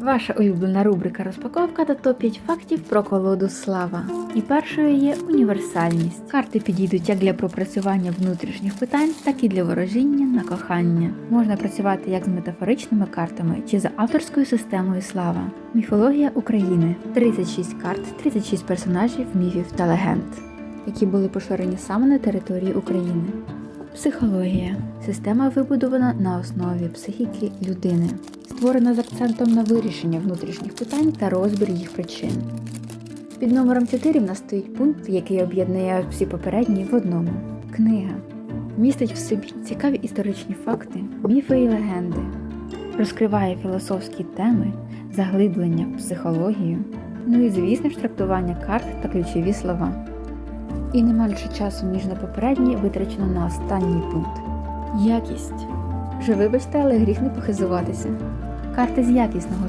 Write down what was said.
Ваша улюблена рубрика розпаковка та топ-5 фактів про колоду Слава. І першою є універсальність. Карти підійдуть як для пропрацювання внутрішніх питань, так і для ворожіння на кохання. Можна працювати як з метафоричними картами чи за авторською системою Слава. Міфологія України 36 карт, 36 персонажів, міфів та легенд, які були поширені саме на території України. Психологія система вибудована на основі психіки людини, створена з акцентом на вирішення внутрішніх питань та розбір їх причин. Під номером 4 в нас стоїть пункт, який об'єднує всі попередні в одному. Книга містить в собі цікаві історичні факти, міфи і легенди, розкриває філософські теми, заглиблення в психологію, ну і звісно ж трактування карт та ключові слова. І не менше часу, ніж на попередній, витрачено на останній пункт. Якість. Вже вибачте, але гріх не похизуватися. Карти з якісного